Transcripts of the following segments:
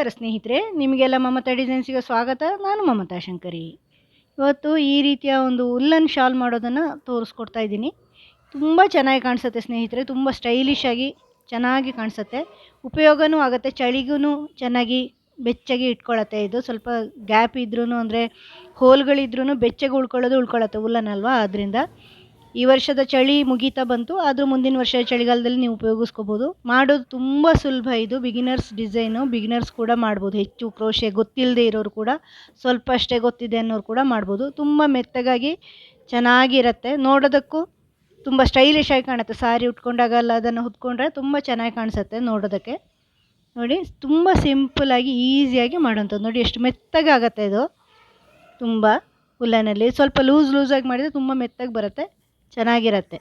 ನಮಸ್ಕಾರ ಸ್ನೇಹಿತರೆ, ನಿಮಗೆಲ್ಲ ಮಮತಾ ಡಿಸೈನ್ಸಿಗೆ ಸ್ವಾಗತ. ನಾನು ಮಮತಾ ಶಂಕರಿ. ಇವತ್ತು ಈ ರೀತಿಯ ಒಂದು ಉಲ್ಲನ್ ಶಾಲ್ ಮಾಡೋದನ್ನು ತೋರಿಸ್ಕೊಡ್ತಾ ಇದ್ದೀನಿ. ತುಂಬ ಚೆನ್ನಾಗಿ ಕಾಣಿಸುತ್ತೆ ಸ್ನೇಹಿತರೆ, ತುಂಬ ಸ್ಟೈಲಿಶ್ ಆಗಿ ಚೆನ್ನಾಗಿ ಕಾಣಿಸುತ್ತೆ. ಉಪಯೋಗನೂ ಆಗುತ್ತೆ ಚಳಿಗೂ ಚೆನ್ನಾಗಿ ಬೆಚ್ಚಗೆ ಇಟ್ಕೊಳತ್ತೆ. ಇದು ಸ್ವಲ್ಪ ಗ್ಯಾಪ್ ಇದ್ರೂ ಅಂದರೆ ಹೋಲ್ಗಳಿದ್ರೂ ಬೆಚ್ಚಗೆ ಉಳ್ಕೊಳ್ಳೋದು ಉಳ್ಕೊಳ್ಳುತ್ತೆ ಉಲ್ಲನ್ ಅಲ್ವಾ? ಅದರಿಂದ ಈ ವರ್ಷದ ಚಳಿ ಮುಗೀತಾ ಬಂತು, ಆದರೂ ಮುಂದಿನ ವರ್ಷ ಚಳಿಗಾಲದಲ್ಲಿ ನೀವು ಉಪಯೋಗಿಸ್ಕೋಬೋದು. ಮಾಡೋದು ತುಂಬ ಸುಲಭ ಇದು. ಬಿಗಿನರ್ಸ್ ಡಿಸೈನು ಬಿಗಿನರ್ಸ್ ಕೂಡ ಮಾಡ್ಬೋದು. ಹೆಚ್ಚು ಕ್ರೋಶೆ ಗೊತ್ತಿಲ್ಲದೆ ಇರೋರು ಕೂಡ ಸ್ವಲ್ಪ ಅಷ್ಟೇ ಗೊತ್ತಿದೆ ಅನ್ನೋರು ಕೂಡ ಮಾಡ್ಬೋದು. ತುಂಬ ಮೆತ್ತಗಾಗಿ ಚೆನ್ನಾಗಿರುತ್ತೆ. ನೋಡೋದಕ್ಕೂ ತುಂಬ ಸ್ಟೈಲಿಶ್ ಆಗಿ ಕಾಣುತ್ತೆ. ಸಾರಿ ಉಟ್ಕೊಂಡಾಗಲ್ಲ ಅದನ್ನು ಹೊತ್ಕೊಂಡ್ರೆ ತುಂಬ ಚೆನ್ನಾಗಿ ಕಾಣಿಸುತ್ತೆ ನೋಡೋದಕ್ಕೆ. ನೋಡಿ, ತುಂಬ ಸಿಂಪಲಾಗಿ ಈಸಿಯಾಗಿ ಮಾಡೋಂಥದ್ದು ನೋಡಿ, ಎಷ್ಟು ಮೆತ್ತಗಾಗತ್ತೆ ಇದು. ತುಂಬ ಉಲ್ಲನಲ್ಲಿ ಸ್ವಲ್ಪ ಲೂಸ್ ಲೂಸಾಗಿ ಮಾಡಿದರೆ ತುಂಬ ಮೆತ್ತಗೆ ಬರುತ್ತೆ. ಚೆನ್ನಾಗಿರತ್ತೆ.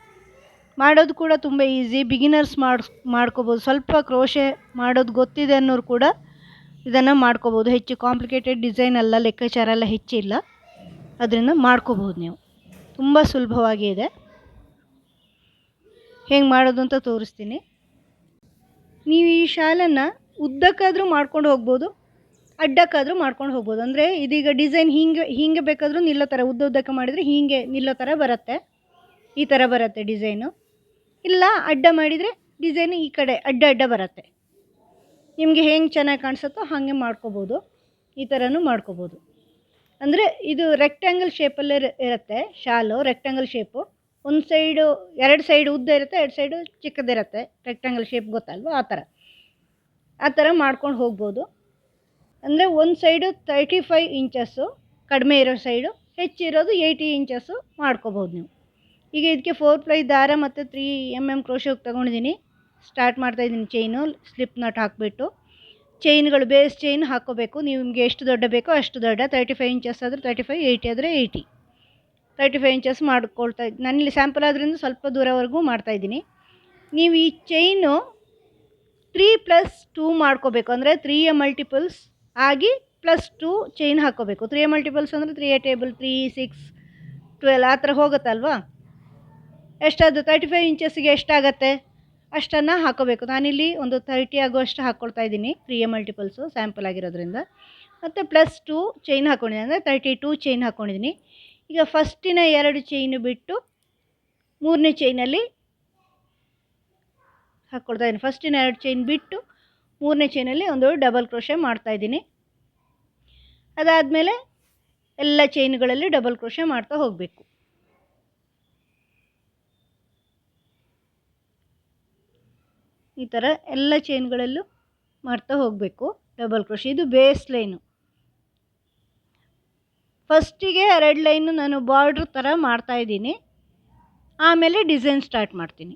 ಮಾಡೋದು ಕೂಡ ತುಂಬ ಈಸಿ ಬಿಗಿನರ್ಸ್ ಮಾಡಿಸ್ ಮಾಡ್ಕೋಬೋದು. ಸ್ವಲ್ಪ ಕ್ರೋಶೆ ಮಾಡೋದು ಗೊತ್ತಿದೆ ಅನ್ನೋರು ಕೂಡ ಇದನ್ನು ಮಾಡ್ಕೋಬೋದು. ಹೆಚ್ಚು ಕಾಂಪ್ಲಿಕೇಟೆಡ್ ಡಿಸೈನ್ ಅಲ್ಲ, ಲೆಕ್ಕಾಚಾರ ಎಲ್ಲ ಹೆಚ್ಚಿಲ್ಲ ಅದರಿಂದ ಮಾಡ್ಕೋಬೋದು ನೀವು. ತುಂಬ ಸುಲಭವಾಗಿ ಇದೆ. ಹೇಗೆ ಮಾಡೋದು ಅಂತ ತೋರಿಸ್ತೀನಿ. ನೀವು ಈ ಶಾಲನ್ನು ಉದ್ದಕ್ಕಾದರೂ ಮಾಡ್ಕೊಂಡು ಹೋಗ್ಬೋದು, ಅಡ್ಡಕ್ಕಾದರೂ ಮಾಡ್ಕೊಂಡು ಹೋಗ್ಬೋದು. ಅಂದರೆ ಇದೀಗ ಡಿಸೈನ್ ಹೀಗೆ ಹೀಗೆ ಬೇಕಾದರೂ ನಿಲ್ಲೋ ಥರ ಉದ್ದ ಉದ್ದಕ್ಕೆ ಮಾಡಿದರೆ ಹೀಗೆ ನಿಲ್ಲೋ ಥರ ಬರುತ್ತೆ. ಈ ಥರ ಬರುತ್ತೆ ಡಿಸೈನು. ಇಲ್ಲ ಅಡ್ಡ ಮಾಡಿದರೆ ಡಿಸೈನು ಈ ಕಡೆ ಅಡ್ಡ ಅಡ್ಡ ಬರುತ್ತೆ. ನಿಮಗೆ ಹೆಂಗೆ ಚೆನ್ನಾಗಿ ಕಾಣಿಸುತ್ತೋ ಹಾಗೆ ಮಾಡ್ಕೋಬೋದು. ಈ ಥರನೂ ಮಾಡ್ಕೋಬೋದು. ಅಂದರೆ ಇದು ರೆಕ್ಟ್ಯಾಂಗಲ್ ಶೇಪಲ್ಲೇ ಇರುತ್ತೆ, ಶಾಲು ರೆಕ್ಟ್ಯಾಂಗಲ್ ಶೇಪು ಒಂದು ಸೈಡು ಎರಡು ಸೈಡ್ ಉದ್ದ ಇರುತ್ತೆ, ಎರಡು ಸೈಡು ಚಿಕ್ಕದಿರುತ್ತೆ ರೆಕ್ಟ್ಯಾಂಗಲ್ ಶೇಪ್ ಗೊತ್ತಲ್ವ? ಆ ಥರ ಆ ಥರ ಮಾಡ್ಕೊಂಡು ಹೋಗ್ಬೋದು. ಅಂದರೆ ಒಂದು ಸೈಡು ತರ್ಟಿ ಫೈವ್ ಇಂಚಸ್ಸು ಕಡಿಮೆ ಇರೋ ಸೈಡು ಹೆಚ್ಚಿರೋದು ಏಯ್ಟಿ ಇಂಚಸ್ಸು ಮಾಡ್ಕೋಬೋದು ನೀವು. ಈಗ ಇದಕ್ಕೆ ಫೋರ್ ಪ್ಲೈ ದಾರ ಮತ್ತು ತ್ರೀ ಎಂ ಎಂ ಕ್ರೋಶೋಗಿ ತೊಗೊಂಡಿದ್ದೀನಿ ಸ್ಟಾರ್ಟ್ ಮಾಡ್ತಾಯಿದ್ದೀನಿ ಚೈನು ಸ್ಲಿಪ್ ನಟ್ ಹಾಕಿಬಿಟ್ಟು. ಚೈನ್ಗಳು ಬೇಸ್ ಚೈನ್ ಹಾಕ್ಕೋಬೇಕು ನಿಮಗೆ ಎಷ್ಟು ದೊಡ್ಡ ಬೇಕೋ ಅಷ್ಟು ದೊಡ್ಡ. ತರ್ಟಿ ಫೈವ್ ಇಂಚಸ್ ಆದರೆ ತರ್ಟಿ ಫೈವ್ ಏಯ್ಟಿ ಆದರೆ ಏಯ್ಟಿ ತರ್ಟಿ ಫೈವ್ ಇಂಚಸ್ ಮಾಡ್ಕೊಳ್ತಾ ನಾನು ಇಲ್ಲಿ ಸ್ಯಾಂಪಲ್ ಆದ್ರಿಂದ ಸ್ವಲ್ಪ ದೂರವರೆಗೂ ಮಾಡ್ತಾಯಿದ್ದೀನಿ ನೀವು ಈ ಚೈನು ತ್ರೀ ಪ್ಲಸ್ ಟೂ ಮಾಡ್ಕೋಬೇಕು. ಅಂದರೆ ಎ ಮಲ್ಟಿಪಲ್ಸ್ ಆಗಿ ಪ್ಲಸ್ ಟೂ ಚೈನ್ ಹಾಕ್ಕೋಬೇಕು ಎ ಮಲ್ಟಿಪಲ್ಸ್ ಅಂದರೆ three a table three six twelve ಆ ಥರ ಹೋಗುತ್ತಲ್ವಾ? ಎಷ್ಟಾದ ತರ್ಟಿ ಫೈವ್ ಇಂಚಸ್ಸಿಗೆ ಎಷ್ಟಾಗತ್ತೆ? ಅಷ್ಟನ್ನು ಹಾಕೋಬೇಕು. ನಾನಿಲ್ಲಿ ಒಂದು ತರ್ಟಿ ಆಗುವಷ್ಟು ಹಾಕ್ಕೊಳ್ತಾ ಇದ್ದೀನಿ. ತ್ರೀ ಎ ಮಲ್ಟಿಪಲ್ಸು ಸ್ಯಾಂಪಲ್ ಆಗಿರೋದ್ರಿಂದ. ಮತ್ತು ಪ್ಲಸ್ ಟೂ ಚೈನ್ ಹಾಕ್ಕೊಂಡಿದ್ದೀನಿ ಅಂದರೆ ತರ್ಟಿ ಟೂ ಚೈನ್ ಹಾಕ್ಕೊಂಡಿದ್ದೀನಿ ಈಗ ಫಸ್ಟಿನ ಎರಡು ಚೈನು ಬಿಟ್ಟು ಮೂರನೇ ಚೈನಲ್ಲಿ ಹಾಕ್ಕೊಳ್ತಾ ಇದ್ದೀನಿ. ಫಸ್ಟಿನ ಎರಡು ಚೈನ್ ಬಿಟ್ಟು ಮೂರನೇ ಚೈನಲ್ಲಿ ಒಂದು ಡಬಲ್ ಕ್ರೋಶೆ ಮಾಡ್ತಾಯಿದ್ದೀನಿ ಅದಾದಮೇಲೆ ಎಲ್ಲ ಚೈನ್ಗಳಲ್ಲಿ ಡಬಲ್ ಕ್ರೋಶೆ ಮಾಡ್ತಾ ಹೋಗಬೇಕು. ಈ ಥರ ಎಲ್ಲ ಚೈನ್ಗಳಲ್ಲೂ ಮಾಡ್ತಾ ಹೋಗಬೇಕು. ಡಬಲ್ ಕ್ರೋಶಿ ಇದು ಬೇಸ್ ಲೈನು ಫಸ್ಟಿಗೆ ಎರಡು ಲೈನು ನಾನು ಬಾರ್ಡ್ರ್ ಥರ ಮಾಡ್ತಾಯಿದ್ದೀನಿ ಆಮೇಲೆ ಡಿಸೈನ್ ಸ್ಟಾರ್ಟ್ ಮಾಡ್ತೀನಿ.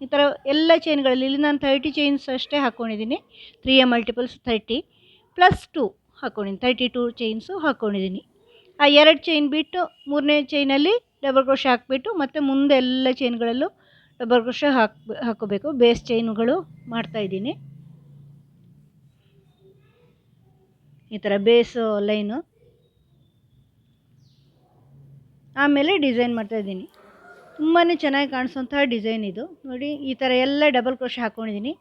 ಈ ಥರ ಎಲ್ಲ ಚೈನ್ಗಳಲ್ಲಿ ಇಲ್ಲಿ ನಾನು ತರ್ಟಿ ಚೈನ್ಸ್ ಅಷ್ಟೇ ಹಾಕ್ಕೊಂಡಿದ್ದೀನಿ three a multiples thirty plus two ಹಾಕ್ಕೊಂಡಿದ್ದೀನಿ ತರ್ಟಿ ಟು ಚೈನ್ಸು ಹಾಕ್ಕೊಂಡಿದ್ದೀನಿ ಆ ಎರಡು ಚೈನ್ ಬಿಟ್ಟು ಮೂರನೇ ಚೈನಲ್ಲಿ ಡಬಲ್ ಕ್ರೋಶ್ ಹಾಕಿಬಿಟ್ಟು ಮತ್ತು ಮುಂದೆ ಎಲ್ಲ ಚೈನ್ಗಳಲ್ಲೂ ಕ್ರೋಶೆ ಹಾಕ್, ಹಾಕೋಬೇಕು. ಬೇಸ್ ಚೈನುಗಳು ಮಾಡ್ತಾಯಿದ್ದೀನಿ ಈ ಥರ ಬೇಸು ಲೈನು. ಆಮೇಲೆ ಡಿಸೈನ್ ಮಾಡ್ತಾಯಿದ್ದೀನಿ ತುಂಬಾ ಚೆನ್ನಾಗಿ ಕಾಣಿಸೋಂಥ ಡಿಸೈನ್ ಇದು. ನೋಡಿ, ಈ ಥರ ಎಲ್ಲ ಡಬಲ್ ಕ್ರೋಶ ಹಾಕ್ಕೊಂಡಿದ್ದೀನಿ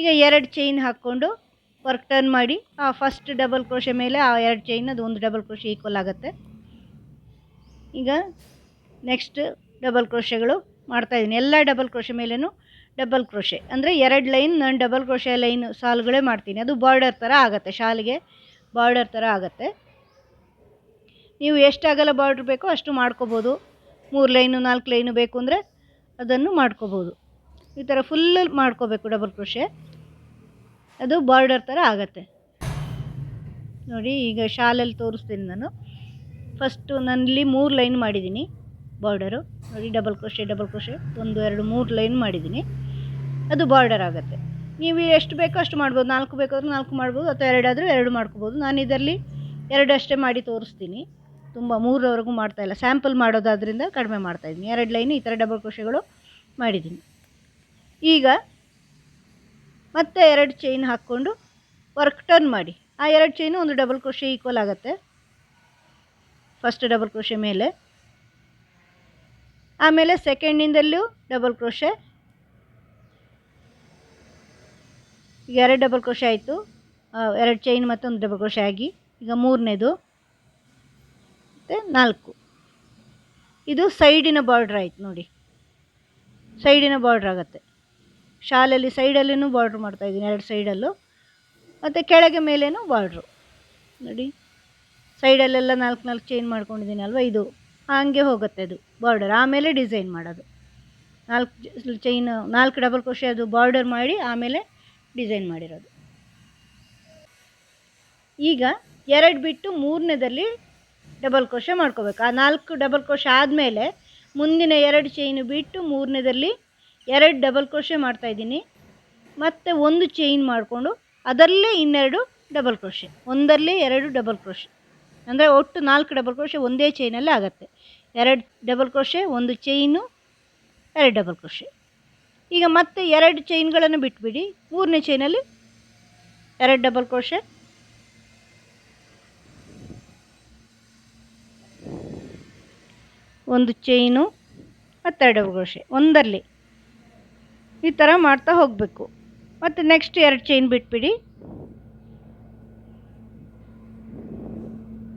ಈಗ ಎರಡು ಚೈನ್ ಹಾಕ್ಕೊಂಡು ವರ್ಕ್ ಟರ್ನ್ ಮಾಡಿ, ಆ ಫಸ್ಟ್ ಡಬಲ್ ಕ್ರೋಶೆ ಮೇಲೆ ಆ ಎರಡು ಚೈನ್ ಅದು ಒಂದು ಡಬಲ್ ಕ್ರೋಶೆ ಈಕ್ವಲ್ ಆಗುತ್ತೆ. ಈಗ ನೆಕ್ಸ್ಟ್ ಡಬಲ್ ಕ್ರೋಶೆಗಳು ಮಾಡ್ತಾಯಿದ್ದೀನಿ ಎಲ್ಲ ಡಬಲ್ ಕ್ರೋಶೆ ಮೇಲೇನು ಡಬಲ್ ಕ್ರೋಶೆ ಅಂದರೆ ಎರಡು ಲೈನ್ ನಾನು ಡಬಲ್ ಕ್ರೋಶೆ ಲೈನ್ ಸಾಲುಗಳೇ ಮಾಡ್ತೀನಿ. ಅದು ಬಾರ್ಡರ್ ಥರ ಆಗುತ್ತೆ, ಶಾಲಿಗೆ ಬಾರ್ಡರ್ ಥರ ಆಗುತ್ತೆ. ನೀವು ಎಷ್ಟು ಅಗಲ ಬಾರ್ಡ್ರ್ ಬೇಕೋ ಅಷ್ಟು ಮಾಡ್ಕೋಬೋದು. ಮೂರು ಲೈನು ನಾಲ್ಕು ಲೈನು ಬೇಕು ಅಂದರೆ ಅದನ್ನು ಮಾಡ್ಕೋಬೋದು. ಈ ಥರ ಫುಲ್ಲು ಮಾಡ್ಕೋಬೇಕು ಡಬಲ್ ಕ್ರೋಶೆ ಅದು ಬಾರ್ಡರ್ ಥರ ಆಗುತ್ತೆ. ನೋಡಿ, ಈಗ ಶಾಲಲ್ಲಿ ತೋರಿಸ್ತೀನಿ ನಾನು. ಫಸ್ಟು ನಾನಿಲ್ಲಿ ಮೂರು ಲೈನ್ ಮಾಡಿದ್ದೀನಿ ಬಾರ್ಡರು ನೋಡಿ ಡಬಲ್ ಕ್ರೋಶೆ ಡಬಲ್ ಕ್ರೋಶೆ ಒಂದು, ಎರಡು, ಮೂರು ಲೈನ್ ಮಾಡಿದ್ದೀನಿ. ಅದು ಬಾರ್ಡರ್ ಆಗುತ್ತೆ. ನೀವು ಎಷ್ಟು ಬೇಕೋ ಅಷ್ಟು ಮಾಡ್ಬೋದು. ನಾಲ್ಕು ಬೇಕಾದ್ರೆ ನಾಲ್ಕು ಮಾಡ್ಬೋದು, ಅಥವಾ ಎರಡಾದರೂ ಎರಡು ಮಾಡ್ಕೋಬೋದು. ನಾನು ಇದರಲ್ಲಿ ಎರಡು ಅಷ್ಟೇ ಮಾಡಿ ತೋರಿಸ್ತೀನಿ. ತುಂಬ ಮೂರವರೆಗೂ ಮಾಡ್ತಾಯಿಲ್ಲ ಸ್ಯಾಂಪಲ್ ಮಾಡೋದಾದ್ರಿಂದ ಕಡಿಮೆ ಮಾಡ್ತಾಯಿದ್ದೀನಿ ಎರಡು ಲೈನ್ ಈ ಥರ ಡಬಲ್ ಕ್ರೋಶೆಗಳು ಮಾಡಿದ್ದೀನಿ. ಈಗ ಮತ್ತೆ ಎರಡು ಚೈನ್ ಹಾಕ್ಕೊಂಡು ವರ್ಕ್ ಟರ್ನ್ ಮಾಡಿ. ಆ ಎರಡು ಚೈನು ಒಂದು ಡಬಲ್ ಕ್ರೋಶೆ ಈಕ್ವಲ್ ಆಗುತ್ತೆ. ಫಸ್ಟ್ ಡಬಲ್ ಕ್ರೋಶೆ ಮೇಲೆ. ಆಮೇಲೆ ಸೆಕೆಂಡಿಂದಲ್ಲೂ ಡಬಲ್ ಕ್ರೋಶೆ ಎರಡು ಡಬಲ್ ಕ್ರೋಶೆ ಆಯಿತು. ಎರಡು ಚೈನ್ ಮತ್ತೊಂದು ಡಬಲ್ ಕ್ರೋಶೆ ಆಗಿ. ಈಗ ಮೂರನೇದು. ಮತ್ತು ನಾಲ್ಕು. ಇದು ಸೈಡಿನ ಬಾರ್ಡ್ರ್ ಆಯ್ತು ನೋಡಿ. ಸೈಡಿನ ಬಾರ್ಡ್ರ್ ಆಗುತ್ತೆ. ಶಾಲಲ್ಲಿ ಸೈಡಲ್ಲೂ ಬಾರ್ಡ್ರ್ ಮಾಡ್ತಾಯಿದ್ದೀನಿ ಎರಡು ಸೈಡಲ್ಲೂ ಮತ್ತು ಕೆಳಗೆ ಮೇಲೇನೂ ಬಾರ್ಡ್ರು ನೋಡಿ. ಸೈಡಲ್ಲೆಲ್ಲ ನಾಲ್ಕು ನಾಲ್ಕು ಚೈನ್ ಮಾಡ್ಕೊಂಡಿದ್ದೀನಿ ಅಲ್ವಾ? ಇದು. ಹಾಗೆ ಹೋಗುತ್ತೆ ಅದು. ಬಾರ್ಡರ್, ಆಮೇಲೆ ಡಿಸೈನ್ ಮಾಡೋದು. ನಾಲ್ಕು ಚೈನ್, ನಾಲ್ಕು ಡಬಲ್ ಕ್ರೋಶೆ ಅದು ಬಾರ್ಡರ್ ಮಾಡಿ ಆಮೇಲೆ ಡಿಸೈನ್ ಮಾಡಿರೋದು. ಈಗ ಎರಡು ಬಿಟ್ಟು ಮೂರನೇದಲ್ಲಿ ಡಬಲ್ ಕ್ರೋಶೆ ಮಾಡ್ಕೋಬೇಕು. ಆ ನಾಲ್ಕು ಡಬಲ್ ಕ್ರೋಶೆ ಆದಮೇಲೆ ಮುಂದಿನ ಎರಡು ಚೈನು ಬಿಟ್ಟು ಮೂರನೇದಲ್ಲಿ ಎರಡು ಡಬಲ್ ಕ್ರೋಶೆ ಮಾಡ್ತಾಯಿದ್ದೀನಿ ಮತ್ತು ಒಂದು ಚೈನ್ ಮಾಡಿಕೊಂಡು ಅದರಲ್ಲೇ ಇನ್ನೆರಡು ಡಬಲ್ ಕ್ರೋಶೆ, ಒಂದರಲ್ಲಿ ಎರಡು ಡಬಲ್ ಕ್ರೋಶೆ. ಅಂದರೆ ಒಟ್ಟು ನಾಲ್ಕು ಡಬಲ್ ಕ್ರೋಶೆ ಒಂದೇ ಚೈನಲ್ಲಿ ಆಗುತ್ತೆ. ಎರಡು ಡಬಲ್ ಕ್ರೋಶೆ ಒಂದು ಚೈನು ಎರಡು ಡಬಲ್ ಕ್ರೋಶೆ ಈಗ ಮತ್ತೆ ಎರಡು ಚೈನ್ಗಳನ್ನು ಬಿಟ್ಬಿಡಿ. ಮೂರನೇ ಚೈನಲ್ಲಿ ಎರಡು ಡಬಲ್ ಕ್ರೋಶೆ ಒಂದು ಚೈನು ಮತ್ತೆರಡು ಡಬಲ್ ಕ್ರೋಶೆ ಒಂದರಲ್ಲಿ ಈ ಥರ ಮಾಡ್ತಾ ಹೋಗಬೇಕು. ಮತ್ತು ನೆಕ್ಸ್ಟ್ ಎರಡು ಚೈನ್ ಬಿಟ್ಬಿಡಿ.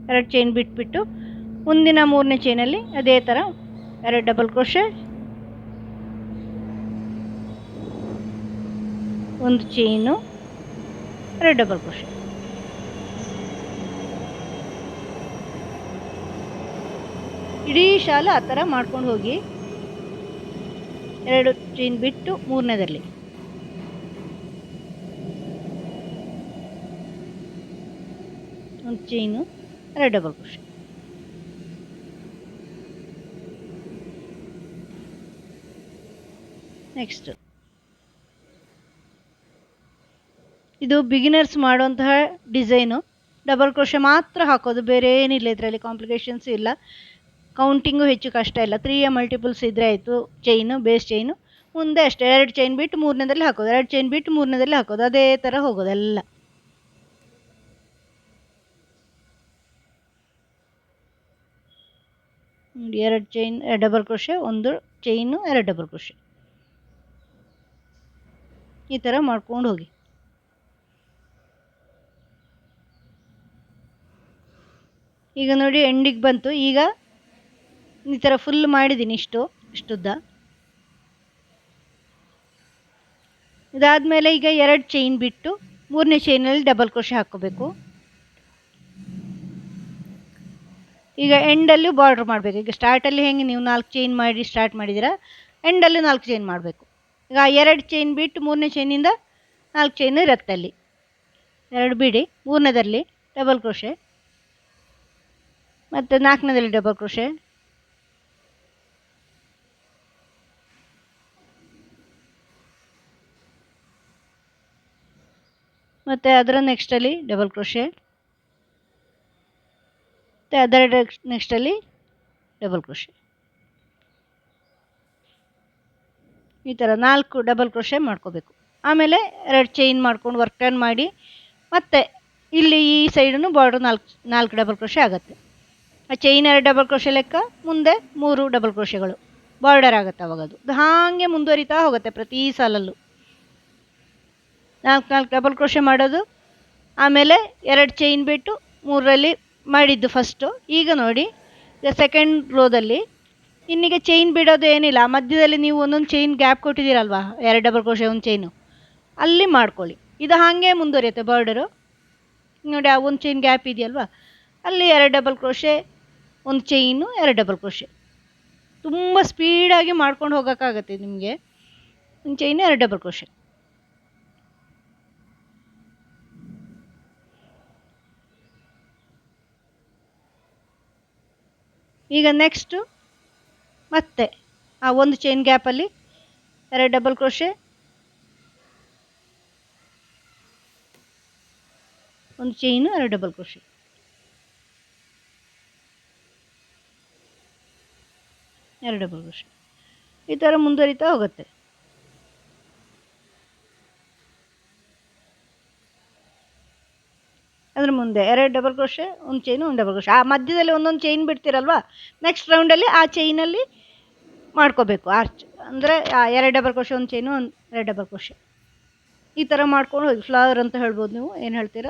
ಎರಡು ಚೈನ್ ಬಿಟ್ಬಿಟ್ಟು ಮುಂದಿನ ಮೂರನೇ ಚೈನಲ್ಲಿ ಅದೇ ಥರ ಎರಡು ಡಬಲ್ ಕ್ರೋಶೆ ಒಂದು ಚೈನು ಎರಡು ಡಬಲ್ ಕ್ರೋಶೆ ಇಡೀ ಶಾಲು ಆ ಥರ ಮಾಡ್ಕೊಂಡು ಹೋಗಿ ಎರಡು ಚೈನ್ ಬಿಟ್ಟು ಮೂರನೇದಲ್ಲಿ. ಒಂದು ಚೈನು ಎರಡು ಡಬಲ್ ಕ್ರೋಶೆ ನೆಕ್ಸ್ಟ್ ಇದು ಬಿಗಿನರ್ಸ್ ಮಾಡುವಂತಹ ಡಿಸೈನು ಡಬಲ್ ಕ್ರೋಶೆ ಮಾತ್ರ ಹಾಕೋದು, ಬೇರೆ ಏನಿಲ್ಲ ಇದರಲ್ಲಿ ಕಾಂಪ್ಲಿಕೇಶನ್ಸ್ ಇಲ್ಲ. ಕೌಂಟಿಂಗು ಹೆಚ್ಚು ಕಷ್ಟ ಇಲ್ಲ. ತ್ರೀಯ ಮಲ್ಟಿಪಲ್ಸ್ ಇದ್ದರೆ ಆಯಿತು ಚೈನು ಬೇಸ್ ಚೈನು ಮುಂದೆ ಅಷ್ಟೇ, ಎರಡು ಚೈನ್ ಬಿಟ್ಟು ಮೂರನೇದಲ್ಲಿ ಹಾಕೋದು, ಎರಡು ಚೈನ್ ಬಿಟ್ಟು ಮೂರನೇದಲ್ಲಿ ಹಾಕೋದು, ಅದೇ ಥರ ಹೋಗೋದೆಲ್ಲ ಎರಡು ಚೈನ್ ಡಬಲ್ ಕ್ರೋಶೆ ಒಂದು ಚೈನು ಎರಡು ಡಬಲ್ ಕ್ರೋಶೆ ಈ ಥರ ಮಾಡ್ಕೊಂಡು ಹೋಗಿ. ಈಗ ನೋಡಿ ಎಂಡಿಗೆ ಬಂತು. ಈಗ ಈ ಥರ ಫುಲ್ ಮಾಡಿದ್ದೀನಿ ಇಷ್ಟು, ಇಷ್ಟುದ್ದ. ಇದಾದಮೇಲೆ ಈಗ ಎರಡು ಚೈನ್ ಬಿಟ್ಟು ಮೂರನೇ ಚೈನಲ್ಲಿ ಡಬಲ್ ಕ್ರೋಶೆ ಹಾಕ್ಕೋಬೇಕು. ಈಗ ಎಂಡಲ್ಲಿ ಬಾರ್ಡ್ರ್ ಮಾಡಬೇಕು. ಈಗ ಸ್ಟಾರ್ಟಲ್ಲಿ ಹೆಂಗೆ ನೀವು ನಾಲ್ಕು ಚೈನ್ ಮಾಡಿ ಸ್ಟಾರ್ಟ್ ಮಾಡಿದ್ದೀರಾ ಎಂಡಲ್ಲಿ ನಾಲ್ಕು ಚೈನ್ ಮಾಡಬೇಕು. ಈಗ ಎರಡು ಚೈನ್ ಬಿಟ್ಟು ಮೂರನೇ ಚೈನಿಂದ ನಾಲ್ಕು ಚೈನ್ ಇರುತ್ತೆ ಅಲ್ಲಿ ಎರಡು ಬಿಡಿ ಮೂರನೇದಲ್ಲಿ ಡಬಲ್ ಕ್ರೋಶೆ ಮತ್ತು ನಾಲ್ಕನೇದಲ್ಲಿ ಡಬಲ್ ಕ್ರೋಶೆ ಮತ್ತು ಅದರ ನೆಕ್ಸ್ಟಲ್ಲಿ ಡಬಲ್ ಕ್ರೋಶೆ ಮತ್ತು ಅದರ ನೆಕ್ಸ್ಟಲ್ಲಿ ಡಬಲ್ ಕ್ರೋಶೆ ಈ ಥರ ನಾಲ್ಕು ಡಬಲ್ ಕ್ರೋಶೆ ಮಾಡ್ಕೋಬೇಕು. ಆಮೇಲೆ ಎರಡು ಚೈನ್ ಮಾಡ್ಕೊಂಡು ವರ್ಕ್ ಟರ್ನ್ ಮಾಡಿ, ಮತ್ತೆ ಇಲ್ಲಿ ಈ ಸೈಡನ್ನು ಬಾರ್ಡ್ರ್ ನಾಲ್ಕು ನಾಲ್ಕು ಡಬಲ್ ಕ್ರೋಶೆ ಆಗುತ್ತೆ. ಆ ಚೈನ್ ಎರಡು ಡಬಲ್ ಕ್ರೋಶೆ ಲೆಕ್ಕ, ಮುಂದೆ ಮೂರು ಡಬಲ್ ಕ್ರೋಶೆಗಳು ಬಾರ್ಡರ್ ಆಗುತ್ತೆ ಅವಾಗ ಅದು. ಹಾಗೆ ಮುಂದುವರಿತಾ ಹೋಗುತ್ತೆ ಪ್ರತಿ ಸಾಲಲ್ಲೂ. ನಾಲ್ಕು ನಾಲ್ಕು ಡಬಲ್ ಕ್ರೋಶೆ ಮಾಡೋದು, ಆಮೇಲೆ ಎರಡು ಚೈನ್ ಬಿಟ್ಟು ಮೂರರಲ್ಲಿ ಮಾಡಿದ್ದು ಫಸ್ಟು ಈಗ ನೋಡಿ ಸೆಕೆಂಡ್ ರೋದಲ್ಲಿ ಇನ್ನೀಗ ಚೈನ್ ಬಿಡೋದು ಏನಿಲ್ಲ. ಮಧ್ಯದಲ್ಲಿ ನೀವು ಒಂದೊಂದು ಚೈನ್ ಗ್ಯಾಪ್ ಕೊಟ್ಟಿದ್ದೀರಲ್ವಾ? ಎರಡು ಡಬಲ್ ಕ್ರೋಶೆ ಒಂದು ಚೈನು ಅಲ್ಲಿ ಮಾಡ್ಕೊಳ್ಳಿ. ಇದು ಹಾಗೆ ಮುಂದುವರಿಯುತ್ತೆ ಬಾರ್ಡರು ನೋಡಿ, ಆ ಒಂದು ಚೈನ್ ಗ್ಯಾಪ್ ಇದೆಯಲ್ವಾ? ಅಲ್ಲಿ ಎರಡು ಡಬಲ್ ಕ್ರೋಶೆ ಒಂದು ಚೈನು ಎರಡು ಡಬಲ್ ಕ್ರೋಶೆ ತುಂಬ ಸ್ಪೀಡಾಗಿ ಮಾಡ್ಕೊಂಡು ಹೋಗೋಕ್ಕಾಗತ್ತೆ ನಿಮಗೆ. ಒಂದು ಚೈನು ಎರಡು ಡಬಲ್ ಕ್ರೋಶೆ ಈಗ ನೆಕ್ಸ್ಟು ಮತ್ತೆ ಆ ಒಂದು ಚೈನ್ ಗ್ಯಾಪಲ್ಲಿ ಎರಡು ಡಬಲ್ ಕ್ರೋಶೆ ಒಂದು ಚೈನು ಎರಡು ಡಬಲ್ ಕ್ರೋಶೆ ಎರಡು ಡಬಲ್ ಕ್ರೋಶೆ ಈ ಥರ ಮುಂದುವರಿತಾ ಹೋಗುತ್ತೆ. ಅದ್ರ ಮುಂದೆ ಎರಡು ಡಬಲ್ ಕ್ರೋಶೆ ಒಂದು ಚೈನು ಒಂದು ಡಬಲ್ ಕ್ರೋಶೆ ಆ ಮಧ್ಯದಲ್ಲಿ ಒಂದೊಂದು ಚೈನ್ ಬಿಡ್ತೀರಲ್ವಾ? ನೆಕ್ಸ್ಟ್ ರೌಂಡಲ್ಲಿ ಆ ಚೈನಲ್ಲಿ ಮಾಡ್ಕೋಬೇಕು. ಆರ್ಚ್ ಅಂದರೆ ಎರಡು ಡಬಲ್ ಕೋಶ ಒಂದು ಚೈನು, ಒಂದು ಎರಡು ಡಬಲ್ ಕೋಶ ಈ ಥರ ಮಾಡ್ಕೊಂಡು ಹೋಗಿ, ಫ್ಲವರ್ ಅಂತ ಹೇಳ್ಬೋದು ನೀವು, ಏನು ಹೇಳ್ತೀರ?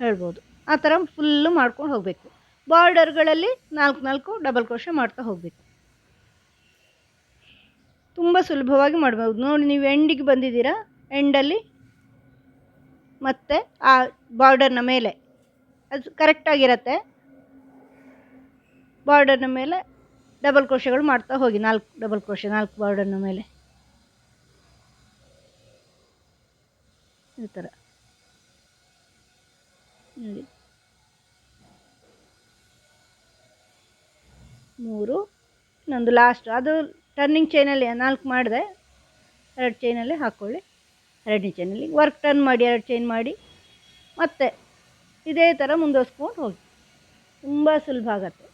ಹೇಳ್ಬೋದು. ಆ ಥರ ಫುಲ್ಲು ಮಾಡ್ಕೊಂಡು ಹೋಗಬೇಕು. ಬಾರ್ಡರ್ಗಳಲ್ಲಿ ನಾಲ್ಕು ನಾಲ್ಕು ಡಬಲ್ ಕೋಶ ಮಾಡ್ತಾ ಹೋಗಬೇಕು. ತುಂಬ ಸುಲಭವಾಗಿ ಮಾಡ್ಬೋದು. ನೋಡಿ, ನೀವು ಎಂಡಿಗೆ ಬಂದಿದ್ದೀರಾ? ಎಂಡಲ್ಲಿ ಮತ್ತು ಆ ಬಾರ್ಡರ್ನ ಮೇಲೆ. ಅದು ಕರೆಕ್ಟಾಗಿರತ್ತೆ ಬಾರ್ಡರ್ನ ಮೇಲೆ ಡಬಲ್ ಕ್ರೋಶೆಗಳು ಮಾಡ್ತಾ ಹೋಗಿ, ನಾಲ್ಕು ಡಬಲ್ ಕ್ರೋಶೆ ನಾಲ್ಕು ಬಾರ್ಡನ್ನು ಮೇಲೆ. ಈ ಥರ ನೋಡಿ. ಮೂರು ಇನ್ನೊಂದು ಲಾಸ್ಟ್ ಅದು ಟರ್ನಿಂಗ್ ಚೈನಲ್ಲಿ ನಾಲ್ಕು ಮಾಡಿದೆ. ಎರಡು ಚೈನಲ್ಲಿ ಹಾಕ್ಕೊಳ್ಳಿ ಎರಡನೇ ಚೈನಲ್ಲಿ ವರ್ಕ್ ಟರ್ನ್ ಮಾಡಿ, ಎರಡು ಚೈನ್ ಮಾಡಿ. ಮತ್ತೆ ಇದೇ ಥರ ಮುಂದುವರ್ಸ್ಕೊಂಡು ಹೋಗಿ. ತುಂಬ ಸುಲಭ ಆಗತ್ತೆ.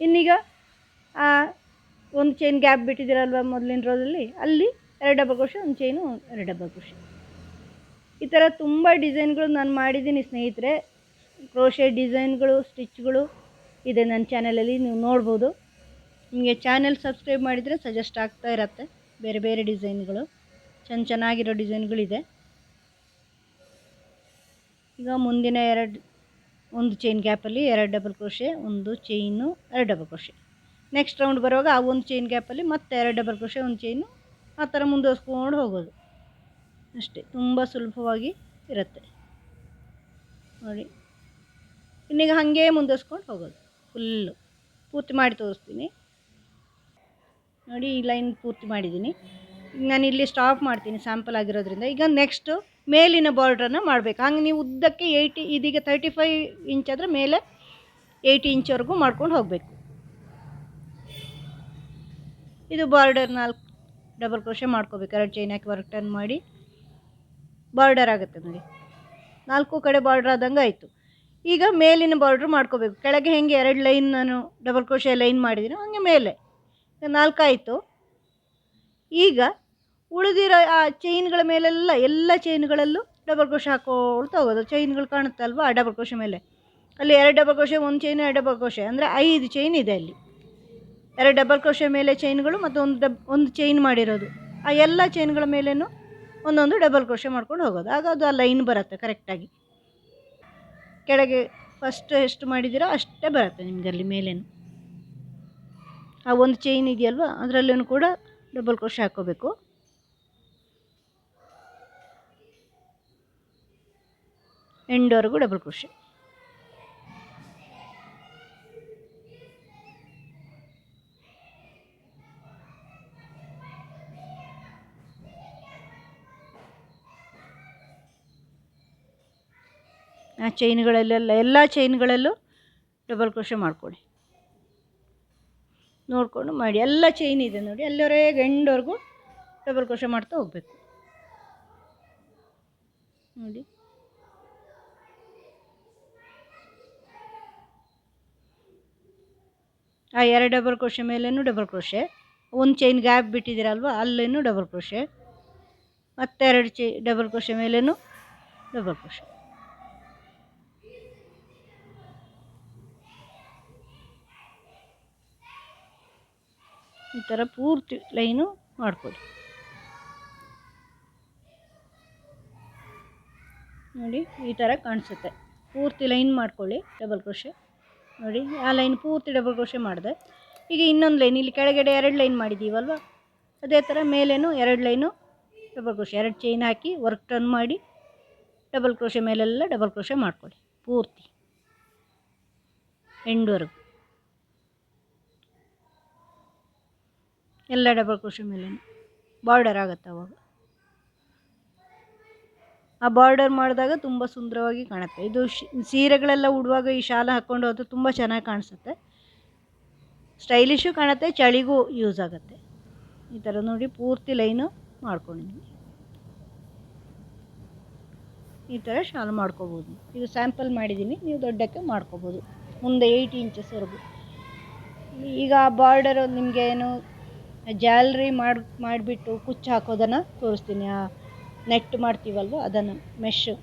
ಇನ್ನೀಗ, ಆ, ಒಂದು ಚೈನ್ ಗ್ಯಾಪ್ ಬಿಟ್ಟಿದ್ದೀರಲ್ವ ಮೊದಲಿನ ರೋದಲ್ಲಿ ಅಲ್ಲಿ ಎರಡು ಡಬ್ಬ ಒಂದು ಚೈನು ಎರಡು ಡಬ್ಬ ಕ್ರೋಶೆ ಈ ಥರ ತುಂಬ ಡಿಸೈನ್ಗಳು ನಾನು ಮಾಡಿದ್ದೀನಿ ಸ್ನೇಹಿತರೆ. ಕ್ರೋಶೆ ಡಿಸೈನ್ಗಳು ಸ್ಟಿಚ್ಗಳು ಇದೆ ನನ್ನ ಚಾನಲಲ್ಲಿ ನೀವು ನೋಡ್ಬೋದು. ನಿಮಗೆ ಚಾನೆಲ್ ಸಬ್ಸ್ಕ್ರೈಬ್ ಮಾಡಿದರೆ ಸಜೆಸ್ಟ್ ಆಗ್ತಾ ಇರತ್ತೆ, ಬೇರೆ ಬೇರೆ ಡಿಸೈನ್ಗಳು ಚೆನ್ನ ಚೆನ್ನಾಗಿರೋ ಡಿಸೈನ್ಗಳಿದೆ ಈಗ ಮುಂದಿನ ಎರಡು ಒಂದು ಚೈನ್ ಗ್ಯಾಪಲ್ಲಿ ಎರಡು ಡಬಲ್ ಕ್ರೋಶೆ ಒಂದು ಚೈನು ಎರಡು ಡಬಲ್ ಕ್ರೋಶೆ ನೆಕ್ಸ್ಟ್ ರೌಂಡ್ ಬರುವಾಗ ಆ ಒಂದು ಚೈನ್ ಗ್ಯಾಪಲ್ಲಿ ಮತ್ತೆ ಎರಡು ಡಬಲ್ ಕ್ರೋಶೆ ಒಂದು ಚೈನು ಆ ಥರ ಮುಂದುವರ್ಸ್ಕೊಂಡು ಹೋಗೋದು. ಅಷ್ಟೇ, ತುಂಬ ಸುಲಭವಾಗಿ ಇರುತ್ತೆ. ನೋಡಿ, ಇನ್ನೀಗ ಹಾಗೆ ಮುಂದುವರ್ಸ್ಕೊಂಡು ಹೋಗೋದು ಫುಲ್ಲು ಪೂರ್ತಿ ಮಾಡಿ ತೋರಿಸ್ತೀನಿ. ನೋಡಿ, ಈ ಲೈನ್ ಪೂರ್ತಿ ಮಾಡಿದ್ದೀನಿ. ಈಗ ನಾನು ಇಲ್ಲಿ ಸ್ಟಾಪ್ ಮಾಡ್ತೀನಿ ಸ್ಯಾಂಪಲ್ ಆಗಿರೋದ್ರಿಂದ. ಈಗ ನೆಕ್ಸ್ಟು ಮೇಲಿನ ಬಾರ್ಡ್ರನ್ನು ಮಾಡಬೇಕು. ಹಂಗೆ ನೀವು ಉದ್ದಕ್ಕೆ ಏಯ್ಟಿ ಇದೀಗ ತರ್ಟಿ ಫೈವ್ ಇಂಚ್ ಆದರೆ ಮೇಲೆ ಏಯ್ಟಿ ಇಂಚ್ವರೆಗೂ ಮಾಡ್ಕೊಂಡು ಹೋಗಬೇಕು. ಇದು ಬಾರ್ಡರ್ ನಾಲ್ಕು ಡಬಲ್ ಕ್ರೋಶೆ ಮಾಡ್ಕೋಬೇಕು. ಎರಡು ಚೈನ್ ಹಾಕಿ ವರ್ಕ್ ಟರ್ನ್ ಮಾಡಿ. ಬಾರ್ಡರ್ ಆಗುತ್ತೆ ನೋಡಿ. ನಾಲ್ಕು ಕಡೆ ಬಾರ್ಡರ್ ಆದಂಗೆ ಆಯಿತು. ಈಗ ಮೇಲಿನ ಬಾರ್ಡ್ರ್ ಮಾಡ್ಕೋಬೇಕು. ಕೆಳಗೆ ಹೆಂಗೆ ಎರಡು ಲೈನ್ ನಾನು ಡಬಲ್ ಕ್ರೋಶೆ ಲೈನ್ ಮಾಡಿದ್ದೀನಿ ಹಾಗೆ ಮೇಲೆ. ನಾಲ್ಕು ಆಯಿತು. ಈಗ ಉಳಿದಿರೋ ಆ ಚೈನ್ಗಳ ಮೇಲೆಲ್ಲ ಎಲ್ಲ ಚೈನ್ಗಳಲ್ಲೂ ಡಬಲ್ ಕೋಶ ಹಾಕ್ಕೊಳ್ತಾ ಹೋಗೋದು. ಚೈನ್ಗಳು ಕಾಣುತ್ತೆ ಅಲ್ವಾ? ಆ ಡಬಲ್ ಕೋಶ ಮೇಲೆ. ಅಲ್ಲಿ ಎರಡು ಡಬಲ್ ಕೋಶೆ ಒಂದು ಚೈನ್ ಎರಡು ಡಬಲ್ ಕೋಶೆ ಅಂದರೆ ಐದು ಚೈನ್ ಇದೆ ಅಲ್ಲಿ. ಎರಡು ಡಬಲ್ ಕ್ರೋಶೆ ಮೇಲೆ ಚೈನ್ಗಳು ಮತ್ತು ಒಂದು ಡಬ್ ಒಂದು ಚೈನ್ ಮಾಡಿರೋದು. ಆ ಎಲ್ಲ ಚೈನ್ಗಳ ಮೇಲೇನು ಒಂದೊಂದು ಡಬಲ್ ಕ್ರೋಶೆ ಮಾಡ್ಕೊಂಡು ಹೋಗೋದು. ಆಗ ಅದು ಆ ಲೈನ್ ಬರುತ್ತೆ ಕರೆಕ್ಟಾಗಿ ಕೆಳಗೆ ಫಸ್ಟ್ ಎಷ್ಟು ಮಾಡಿದ್ದೀರೋ ಅಷ್ಟೇ ಬರುತ್ತೆ ನಿಮಗೆ ಅಲ್ಲಿ ಮೇಲೇನು. ಆ ಒಂದು ಚೈನ್ ಇದೆಯಲ್ವ? ಅದರಲ್ಲೂ ಕೂಡ ಡಬಲ್ ಕ್ರೋಶೆ ಹಾಕ್ಕೋಬೇಕು. ಎಂಡ್ವರೆಗೂ ಡಬಲ್ ಕ್ರೋಶೆ. ಆ ಚೈನ್ಗಳಲ್ಲೆಲ್ಲ, ಎಲ್ಲ ಚೈನ್ಗಳಲ್ಲೂ ಡಬಲ್ ಕ್ರೋಶೆ ಮಾಡ್ಕೊಳ್ಳಿ ನೋಡಿಕೊಂಡು ಮಾಡಿ. ಎಲ್ಲ ಚೈನ್ ಇದೆ ನೋಡಿ. ಅಲ್ಲಿವರೆಗೆ ಎಂಡ್ವರೆಗೂ ಡಬಲ್ ಕ್ರೋಶೆ ಮಾಡ್ತಾ ಹೋಗಬೇಕು. ನೋಡಿ. ಆ ಎರಡು ಡಬಲ್ ಕ್ರೋಶೆ ಮೇಲೇನು ಡಬಲ್ ಕ್ರೋಶೆ. ಒಂದು ಚೈನ್ ಗ್ಯಾಪ್ ಬಿಟ್ಟಿದ್ದೀರಲ್ವ, ಅಲ್ಲೇನು ಡಬಲ್ ಕ್ರೋಶೆ. ಮತ್ತೆರಡು ಚೈ, ಡಬಲ್ ಕ್ರೋಶೆ ಮೇಲೇನು ಡಬಲ್ ಕ್ರೋಶೆ. ಈ ಥರ ಪೂರ್ತಿ ಲೈನು ಮಾಡ್ಕೊಳ್ಳಿ ನೋಡಿ, ಈ ಥರ ಕಾಣಿಸುತ್ತೆ. ಪೂರ್ತಿ ಲೈನ್ ಮಾಡ್ಕೊಳ್ಳಿ, ಡಬಲ್ ಕ್ರೋಶೆ. ನೋಡಿ, ಆ ಲೈನ್ ಪೂರ್ತಿ ಡಬಲ್ ಕ್ರೋಶೆ ಮಾಡಿದೆ. ಈಗ ಇನ್ನೊಂದು ಲೈನ್ ಇಲ್ಲಿ ಕೆಳಗಡೆ ಎರಡು ಲೈನ್ ಮಾಡಿದ್ದೀವಲ್ವ ಅದೇ ಥರ ಮೇಲೇನು ಎರಡು ಲೈನು ಡಬಲ್ ಕ್ರೋಶೆ ಎರಡು ಚೈನ್ ಹಾಕಿ ವರ್ಕ್ ಟರ್ನ್ ಮಾಡಿ ಡಬಲ್ ಕ್ರೋಶೆ ಮೇಲೆಲ್ಲ ಡಬಲ್ ಕ್ರೋಶೆ ಮಾಡ್ಕೊಳ್ಳಿ ಪೂರ್ತಿ. ಎಂಡ್ವರೆಗೂ. ಎಲ್ಲ ಡಬಲ್ ಕ್ರೋಶೆ ಮೇಲೆ ಬಾರ್ಡರ್ ಆಗುತ್ತೆ ಅವಾಗ. ಆ ಬಾರ್ಡರ್ ಮಾಡಿದಾಗ ತುಂಬ ಸುಂದರವಾಗಿ ಕಾಣುತ್ತೆ. ಇದು ಸೀರೆಗಳೆಲ್ಲ ಉಡುವಾಗ ಈ ಶಾಲ ಹಾಕ್ಕೊಂಡು ಹೋದ್ರೆ ತುಂಬ ಚೆನ್ನಾಗಿ ಕಾಣಿಸುತ್ತೆ. ಸ್ಟೈಲಿಶು ಕಾಣುತ್ತೆ, ಚಳಿಗೂ ಯೂಸ್ ಆಗುತ್ತೆ. ಈ ಥರ ನೋಡಿ, ಪೂರ್ತಿ ಲೈನು ಮಾಡ್ಕೊಂಡಿದ್ದೀನಿ. ಈ ಥರ ಶಾಲು ಮಾಡ್ಕೋಬೋದು. ಇದು ಸ್ಯಾಂಪಲ್ ಮಾಡಿದ್ದೀನಿ, ನೀವು ದೊಡ್ಡಕ್ಕೆ ಮಾಡ್ಕೋಬೋದು. ಮುಂದೆ ಏಯ್ಟಿ ಇಂಚಸ್ವರೆಗೂ ಈಗ ಆ ಬಾರ್ಡರು ನಿಮಗೆ ಏನು ಜಾಲ್ರಿ ಮಾಡಿ, ಮಾಡಿಬಿಟ್ಟು ಕುಚ್ಚು ಹಾಕೋದನ್ನು ತೋರಿಸ್ತೀನಿ. ಆ ನೆಟ್ ಮಾಡ್ತೀವಲ್ವ? ಅದನ್ನು ಮೆಶ್ಶು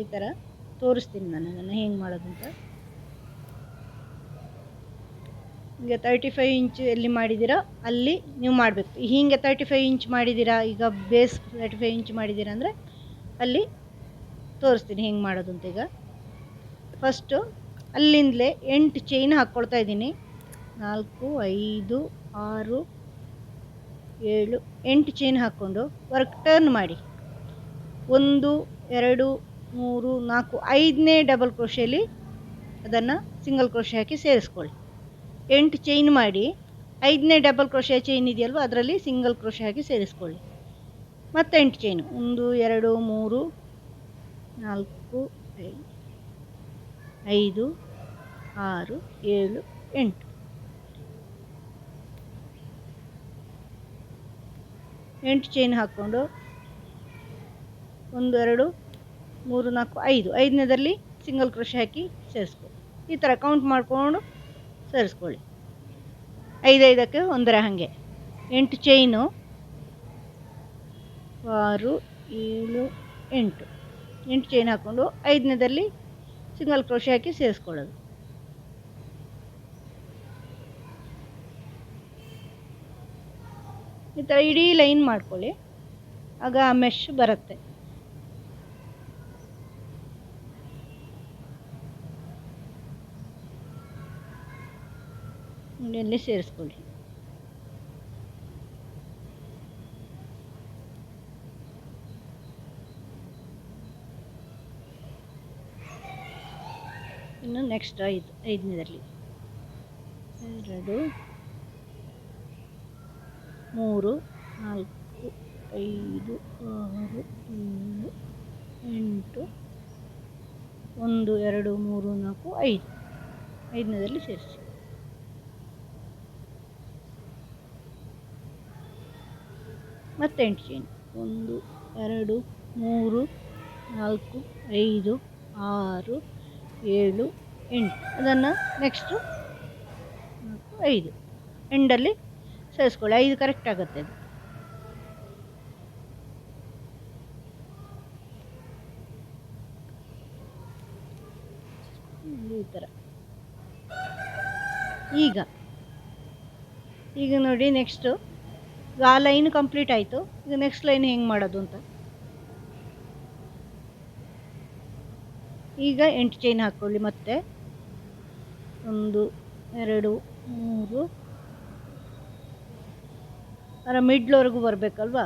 ಈ ಥರ ತೋರಿಸ್ತೀನಿ ನಾನು ಅದನ್ನು. ಹೆಂಗೆ ಮಾಡೋದು ಅಂತ. ಈಗ ತರ್ಟಿ ಫೈವ್ ಇಂಚ್ ಎಲ್ಲಿ ಮಾಡಿದ್ದೀರಾ, ಅಲ್ಲಿ ನೀವು ಮಾಡಬೇಕು. ಹೀಗೆ ತರ್ಟಿ ಫೈವ್ ಇಂಚ್ ಮಾಡಿದ್ದೀರಾ, ಈಗ ಬೇಸ್ ತರ್ಟಿ ಫೈವ್ ಇಂಚ್ ಮಾಡಿದ್ದೀರಾ ಅಂದರೆ ಅಲ್ಲಿ ತೋರಿಸ್ತೀನಿ ಹೆಂಗೆ ಮಾಡೋದು ಅಂತ ಈಗ. ಫಸ್ಟು ಅಲ್ಲಿಂದಲೇ ಎಂಟು ಚೈನ್ ಹಾಕ್ಕೊಳ್ತಾ ಇದ್ದೀನಿ. ನಾಲ್ಕು, ಐದು, ಆರು ಏಳು, ಎಂಟು ಚೈನ್ ಹಾಕ್ಕೊಂಡು ವರ್ಕ್ ಟರ್ನ್ ಮಾಡಿ. ಒಂದು, ಎರಡು, ಮೂರು, ನಾಲ್ಕು, ಐದನೇ ಡಬಲ್ ಕ್ರೋಶೆಯಲ್ಲಿ ಅದನ್ನು ಸಿಂಗಲ್ ಕ್ರೋಶೆ ಹಾಕಿ ಸೇರಿಸ್ಕೊಳ್ಳಿ. ಎಂಟು ಚೈನ್ ಮಾಡಿ, ಐದನೇ ಡಬಲ್ ಕ್ರೋಶೆ ಚೈನ್ ಇದೆಯಲ್ವ, ಅದರಲ್ಲಿ ಸಿಂಗಲ್ ಕ್ರೋಶೆ ಹಾಕಿ ಸೇರಿಸ್ಕೊಳ್ಳಿ. ಮತ್ತೆ ಎಂಟು ಚೈನ್ ಒಂದು, ಎರಡು, ಮೂರು, ನಾಲ್ಕು ಐದು, ಆರು, ಏಳು, ಎಂಟು. ಎಂಟು ಚೈನ್ ಹಾಕ್ಕೊಂಡು ಒಂದು, ಎರಡು, ಮೂರು, ನಾಲ್ಕು, ಐದು. ಐದನೇದರಲ್ಲಿ ಸಿಂಗಲ್ ಕ್ರೋಶೆ ಹಾಕಿ ಸೇರಿಸ್ಕೊಳ್ಳಿ ಈ ಥರ ಕೌಂಟ್ ಮಾಡಿಕೊಂಡು ಸೇರಿಸ್ಕೊಳ್ಳಿ. ಐದೈದಕ್ಕೆ ಒಂದರ ಹಾಗೆ. ಎಂಟು ಚೈನು ಆರು, ಏಳು, ಎಂಟು. ಎಂಟು ಚೈನ್ ಹಾಕ್ಕೊಂಡು ಐದನೇದಲ್ಲಿ ಸಿಂಗಲ್ ಕ್ರೋಶೆ ಹಾಕಿ ಸೇರಿಸ್ಕೊಳ್ಳೋದು. ಈ ಥರ ಇಡೀ ಲೈನ್ ಮಾಡ್ಕೊಳ್ಳಿ. ಆಗ ಆ ಮೆಶ್ ಬರುತ್ತೆ. ಇಲ್ಲಿ ಸೇರಿಸ್ಕೊಳ್ಳಿ. ಇನ್ನು ನೆಕ್ಸ್ಟ್ ಐದು, ಐದನೇದರಲ್ಲಿ. ಎರಡು ಮೂರು, ನಾಲ್ಕು, ಐದು, ಆರು, ಏಳು, ಎಂಟು, ಒಂದು, ಎರಡು, ಮೂರು, ನಾಲ್ಕು, ಐದು. ಐದನೇದಲ್ಲಿ ಸೇರಿಸಿ. ಮತ್ತೆ ಎಂಟು ಚೈನ್ ಒಂದು, ಎರಡು, ಮೂರು, ನಾಲ್ಕು, ಐದು, ಆರು, ಏಳು, ಎಂಟು. ಅದನ್ನು ನೆಕ್ಸ್ಟು ನಾಲ್ಕು, ಐದು. ಎಂಡಲ್ಲಿ ಸೇರಿಸ್ಕೊಳ್ಳಿ, ಐದು ಕರೆಕ್ಟ್ ಆಗುತ್ತೆ ಅದು. ಈ ಥರ ಈಗ ಈಗ ನೋಡಿ ನೆಕ್ಸ್ಟು ಆ ಲೈನ್ ಕಂಪ್ಲೀಟ್ ಆಯಿತು. ಈಗ ನೆಕ್ಸ್ಟ್ ಲೈನ್ ಹೆಂಗೆ ಮಾಡೋದು ಅಂತ. ಈಗ ಎಂಟು ಚೈನ್ ಹಾಕ್ಕೊಳ್ಳಿ ಮತ್ತೆ. ಒಂದು, ಎರಡು, ಮೂರು. ಅದರ ಮಿಡ್ಲ್ವರೆಗೂ ಬರಬೇಕಲ್ವಾ?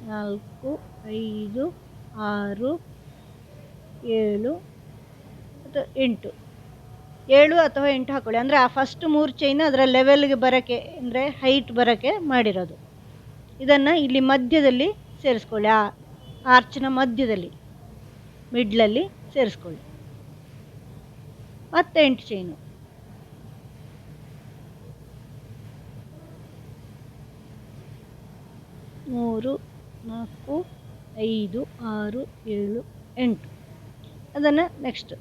ನಾಲ್ಕು, ಐದು, ಆರು, ಏಳು, ಮತ್ತು ಎಂಟು. ಏಳು ಅಥವಾ ಎಂಟು ಹಾಕ್ಕೊಳ್ಳಿ ಅಂದರೆ ಆ ಫಸ್ಟ್ ಮೂರು ಚೈನ್ ಅದರ ಲೆವೆಲ್ಗೆ ಬರೋಕ್ಕೆ ಅಂದರೆ ಹೈಟ್ ಬರೋಕ್ಕೆ ಮಾಡಿರೋದು. ಇದನ್ನು ಇಲ್ಲಿ ಮಧ್ಯದಲ್ಲಿ ಸೇರಿಸ್ಕೊಳ್ಳಿ. ಆ ಆರ್ಚ್ನ ಮಧ್ಯದಲ್ಲಿ ಮಿಡ್ಲಲ್ಲಿ ಸೇರಿಸ್ಕೊಳ್ಳಿ. ಮತ್ತೆ ಎಂಟು ಚೈನು ಮೂರು, ನಾಲ್ಕು, ಐದು, ಆರು, ಏಳು, ಎಂಟು. ಅದನ್ನು ನೆಕ್ಸ್ಟ್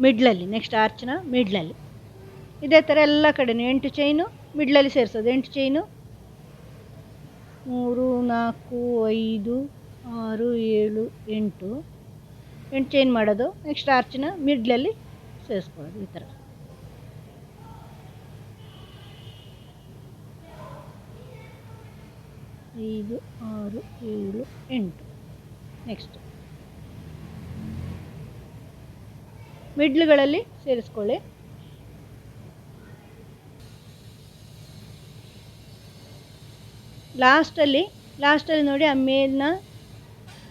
ಮಿಡ್ಲಲ್ಲಿ ನೆಕ್ಸ್ಟ್ ಆರ್ಚ್ನ ಮಿಡ್ಲಲ್ಲಿ ಇದೇ ಥರ ಎಲ್ಲ ಕಡೆನೂ ಎಂಟು ಚೈನು ಮಿಡ್ಲಲ್ಲಿ ಸೇರಿಸೋದು. ಎಂಟು ಚೈನು ಮೂರು, ನಾಲ್ಕು, ಐದು, ಆರು, ಏಳು, ಎಂಟು. ಎಂಟು ಚೈನ್ ಮಾಡೋದು. ನೆಕ್ಸ್ಟ್ ಆರ್ಚಿನ ಮಿಡ್ಲಲ್ಲಿ ಸೇರಿಸ್ಕೊಳ್ಳೋದು ಈ ಥರ ಐದು, ಆರು, ಏಳು, ಎಂಟು. ನೆಕ್ಸ್ಟ್ ಮಿಡ್ಲ್ಗಳಲ್ಲಿ ಸೇರಿಸ್ಕೊಳ್ಳಿ. ಲಾಸ್ಟಲ್ಲಿ ಲಾಸ್ಟಲ್ಲಿ ನೋಡಿ ಆ ಮೇಲಿನ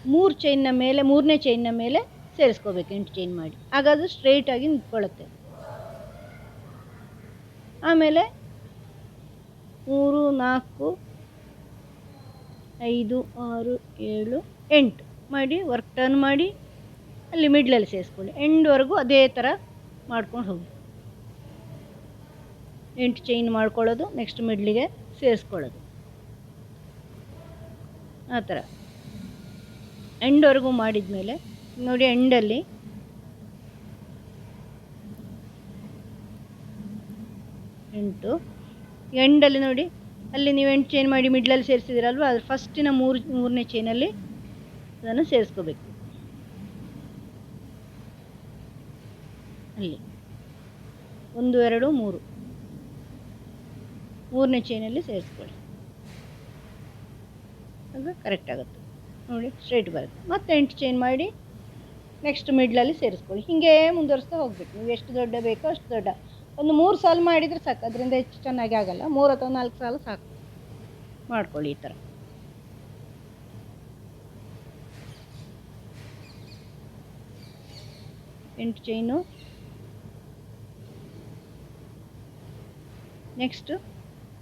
ಮೂರು ಚೈನ್ನ ಮೇಲೆ, ಮೂರನೇ ಚೈನ್ನ ಮೇಲೆ ಸೇರಿಸ್ಕೋಬೇಕು, ಎಂಟು ಚೈನ್ ಮಾಡಿ. ಆಗ ಅದು ಸ್ಟ್ರೈಟಾಗಿ ನಿಂತ್ಕೊಳ್ಳುತ್ತೆ. ಆಮೇಲೆ ಮೂರು, ನಾಲ್ಕು ಐದು, ಆರು, ಏಳು, ಎಂಟು ಮಾಡಿ ವರ್ಕ್ ಟರ್ನ್ ಮಾಡಿ, ಅಲ್ಲಿ ಮಿಡ್ಲಲ್ಲಿ ಸೇರಿಸ್ಕೊಳ್ಳಿ. ಎಂಡ್ವರೆಗೂ ಅದೇ ಥರ ಮಾಡ್ಕೊಂಡು ಹೋಗಿ. ಎಂಟು ಚೈನ್ ಮಾಡ್ಕೊಳ್ಳೋದು ನೆಕ್ಸ್ಟ್ ಮಿಡ್ಲಿಗೆ ಸೇರಿಸ್ಕೊಳ್ಳೋದು. ಆ ಥರ ಎಂಡ್ವರೆಗೂ ಮಾಡಿದ ಮೇಲೆ ನೋಡಿ ಎಂಡಲ್ಲಿ ಎಂಟು. ಎಂಡಲ್ಲಿ ನೋಡಿ ಅಲ್ಲಿ ನೀವು ಎಂಟು ಚೈನ್ ಮಾಡಿ ಮಿಡ್ಲಲ್ಲಿ ಸೇರಿಸಿದಿರಲ್ವ? ಅದ್ರ ಫಸ್ಟಿನ ಮೂರು, ಮೂರನೇ ಚೈನಲ್ಲಿ ಅದನ್ನು ಸೇರಿಸ್ಕೋಬೇಕು. ಅಲ್ಲಿ. ಒಂದು, ಎರಡು, ಮೂರು. ಮೂರನೇ ಚೈನಲ್ಲಿ ಸೇರಿಸ್ಕೊಳ್ಳಿ. ಅದು ಕರೆಕ್ಟ್ ಆಗುತ್ತೆ. ನೋಡಿ ಸ್ಟ್ರೈಟ್ ಬರುತ್ತೆ. ಮತ್ತೆ ಎಂಟು ಚೈನ್ ಮಾಡಿ ನೆಕ್ಸ್ಟ್ ಮಿಡ್ಲಲ್ಲಿ ಸೇರಿಸ್ಕೊಳ್ಳಿ. ಹೀಗೆ ಮುಂದುವರಿಸ್ತಾ ಹೋಗ್ಬೇಕು. ನೀವು ಎಷ್ಟು ದೊಡ್ಡ ಬೇಕೋ ಅಷ್ಟು ದೊಡ್ಡ. ಒಂದು ಮೂರು ಸಾಲು ಮಾಡಿದರೆ ಸಾಕು. ಅದರಿಂದ ಹೆಚ್ಚು ಚೆನ್ನಾಗಿ ಆಗಲ್ಲ. ಮೂರು ಅಥವಾ ನಾಲ್ಕು ಸಾಲು ಸಾಕು. ಮಾಡ್ಕೊಳ್ಳಿ ಈ ಥರ. ಎಂಟು ಚೈನು. ನೆಕ್ಸ್ಟು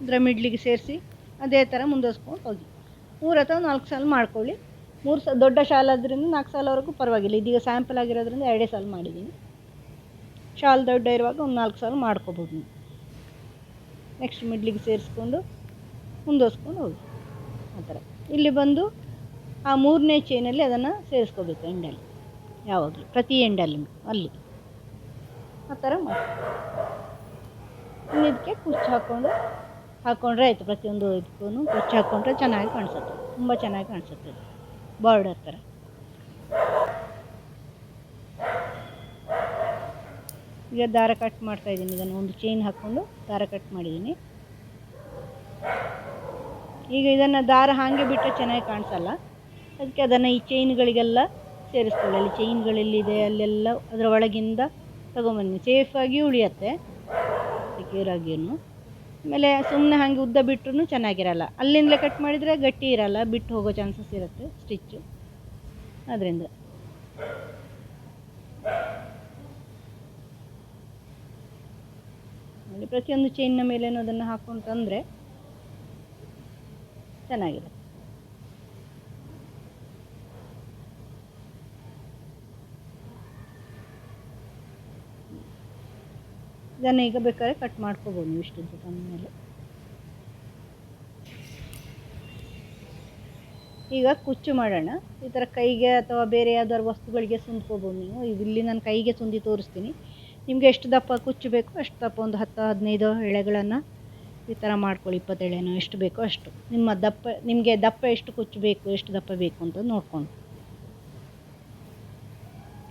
ಇದರ ಮಿಡ್ಲಿಗೆ ಸೇರಿಸಿ ಅದೇ ಥರ ಮುಂದುವರ್ಸ್ಕೊಂಡು ಹೋಗಿ. ಮೂರು ಅಥವಾ ನಾಲ್ಕು ಸಾಲು ಮಾಡ್ಕೊಳ್ಳಿ. ಮೂರು ಸ ದೊಡ್ಡ ಶಾಲಾದ್ರಿಂದ ನಾಲ್ಕು ಸಾಲವರೆಗೂ ಪರವಾಗಿಲ್ಲ. ಇದೀಗ ಸ್ಯಾಂಪಲ್ ಆಗಿರೋದ್ರಿಂದ ಎರಡೇ ಸಾಲು ಮಾಡಿದ್ದೀನಿ. ಶಾಲ್ ದೊಡ್ಡ ಇರುವಾಗ ಒಂದು ನಾಲ್ಕು ಸಾಲು ಮಾಡ್ಕೊಬೋದು ನೀವು. ನೆಕ್ಸ್ಟ್ ಮಿಡ್ಲಿಗೆ ಸೇರಿಸ್ಕೊಂಡು ಮುಂದುವರ್ಸ್ಕೊಂಡು ಹೋಗಿ. ಆ ಥರ. ಇಲ್ಲಿ ಬಂದು ಆ ಮೂರನೇ ಚೈನಲ್ಲಿ ಅದನ್ನು ಸೇರಿಸ್ಕೋಬೇಕು ಎಂಡಲ್ಲಿ ಯಾವಾಗಲೂ, ಪ್ರತಿ ಎಂಡಲ್ಲಿ ಅಲ್ಲಿ ಆ ಥರ ಮಾಡಿ. ಇದಕ್ಕೆ ಕುಚ್ಚು ಹಾಕ್ಕೊಂಡು ಹಾಕ್ಕೊಂಡ್ರೆ ಆಯಿತು. ಪ್ರತಿಯೊಂದು ಇದಕ್ಕೂ ಕುಚ್ಚು ಹಾಕ್ಕೊಂಡ್ರೆ ಚೆನ್ನಾಗಿ ಕಾಣಿಸುತ್ತೆ. ತುಂಬ ಚೆನ್ನಾಗಿ ಕಾಣಿಸುತ್ತೆ ಬಾರ್ಡರ್ ಥರ. ಈಗ ದಾರ ಕಟ್ ಮಾಡ್ತಾ ಇದ್ದೀನಿ. ಇದನ್ನು ಒಂದು ಚೈನ್ ಹಾಕ್ಕೊಂಡು ದಾರ ಕಟ್ ಮಾಡಿದ್ದೀನಿ. ಈಗ ಇದನ್ನು ದಾರ ಹಾಗೆ ಬಿಟ್ಟರೆ ಚೆನ್ನಾಗಿ ಕಾಣಿಸಲ್ಲ. ಅದಕ್ಕೆ ಅದನ್ನು ಈ ಚೈನ್ಗಳಿಗೆಲ್ಲ ಸೇರಿಸ್ಕೊಳ್ಳಿ. ಅಲ್ಲಿ ಚೈನ್ಗಳೆಲ್ಲಿದೆ ಅಲ್ಲೆಲ್ಲ ಅದರ ಒಳಗಿಂದ ತಗೊಂಬನ್ನಿ. ಸೇಫಾಗಿ ಉಳಿಯತ್ತೆ. ಸೆಕ್ಯೂರ್ ಆಗಿಯೂ ಆಮೇಲೆ ಸುಮ್ಮನೆ ಹಾಗೆ ಉದ್ದ ಬಿಟ್ಟರು ಚೆನ್ನಾಗಿರಲ್ಲ. ಅಲ್ಲಿಂದಲೇ ಕಟ್ ಮಾಡಿದರೆ ಗಟ್ಟಿ ಇರಲ್ಲ. ಬಿಟ್ಟು ಹೋಗೋ ಚಾನ್ಸಸ್ ಇರುತ್ತೆ. ಸ್ಟಿಚ್ಚು ಅದರಿಂದ. ನೋಡಿ ಪ್ರತಿಯೊಂದು ಚೈನ್ನ ಮೇಲೇನೂ ಅದನ್ನು ಹಾಕ್ಕೊಂಡು ತಂದರೆ ಚೆನ್ನಾಗಿದೆ. ಇದನ್ನು ಈಗ ಬೇಕಾದ್ರೆ ಕಟ್ ಮಾಡ್ಕೋಬೋದು ನೀವು ಇಷ್ಟು ಮೇಲೆ. ಈಗ ಕುಚ್ಚು ಮಾಡೋಣ. ಈ ಥರ ಕೈಗೆ ಅಥವಾ ಬೇರೆ ಯಾವ್ದಾದ್ರು ವಸ್ತುಗಳಿಗೆ ಸುಂದ್ಕೋಬೋದು ನೀವು. ಇಲ್ಲಿ ನಾನು ಕೈಗೆ ಸುಂದಿ ತೋರಿಸ್ತೀನಿ. ನಿಮಗೆ ಎಷ್ಟು ದಪ್ಪ ಕುಚ್ಚು ಬೇಕೋ ಅಷ್ಟು ದಪ್ಪ ಒಂದು ಹತ್ತು ಹದಿನೈದು ಎಳೆಗಳನ್ನು ಈ ಥರ ಮಾಡ್ಕೊಳ್ಳಿ ಇಪ್ಪತ್ತು ಎಳೆನೋ ಎಷ್ಟು ಬೇಕೋ ಅಷ್ಟು. ನಿಮ್ಮ ದಪ್ಪ, ನಿಮಗೆ ದಪ್ಪ ಎಷ್ಟು ಕುಚ್ಚು ಬೇಕು, ಎಷ್ಟು ದಪ್ಪ ಬೇಕು ಅಂತ ನೋಡ್ಕೊಂಡು.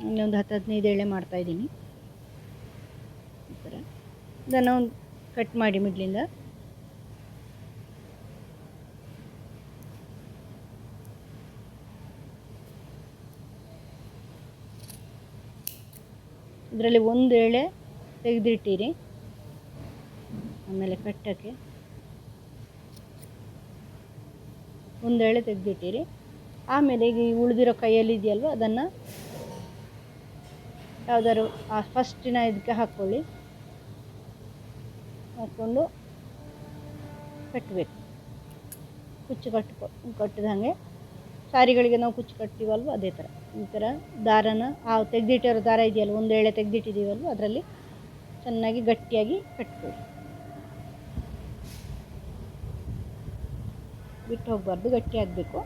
ಇನ್ನೊಂದು ಹತ್ತು ಹದಿನೈದು ಎಳೆ ಮಾಡ್ತಾಯಿದ್ದೀನಿ ಈ ಥರ. ಇದನ್ನು ಕಟ್ ಮಾಡಿ ಮಿಡ್ಲಿಂದ. ಇದರಲ್ಲಿ ಒಂದು ಎಳೆ ತೆಗೆದಿಟ್ಟಿರಿ. ಆಮೇಲೆ ಕಟ್ಟಕ್ಕೆ ಒಂದು ಎಳೆ ತೆಗೆದಿಟ್ಟಿರಿ. ಆಮೇಲೆ ಈಗ ಉಳಿದಿರೋ ಕೈಯಲ್ಲಿ ಇದೆಯಲ್ವ, ಅದನ್ನು ಯಾವುದಾದ್ರು, ಆ ಫಸ್ಟಿನ ಇದಕ್ಕೆ ಹಾಕ್ಕೊಳ್ಳಿ ಹಾಕ್ಕೊಂಡು ಕಟ್ಟಬೇಕು ಕುಚ್ಚು ಕಟ್ಕೊ ಕಟ್ಟಿದಂಗೆ ಸಾರಿಗಳಿಗೆ ನಾವು ಕುಚ್ಚು ಕಟ್ತೀವಲ್ವ, ಅದೇ ಥರ ಈ ಥರ ದಾರನ, ಆ ತೆಗೆದಿಟ್ಟಿರೋ ದಾರ ಇದೆಯಲ್ಲ, ಒಂದು ಎಳೆ ತೆಗೆದಿಟ್ಟಿದ್ದೀವಲ್ವ ಅದರಲ್ಲಿ ಚೆನ್ನಾಗಿ ಗಟ್ಟಿಯಾಗಿ ಕಟ್ಕೊಳ್ಳಿ. ಬಿಟ್ಟು ಹೋಗಬಾರ್ದು, ಗಟ್ಟಿ ಆಗಬೇಕು.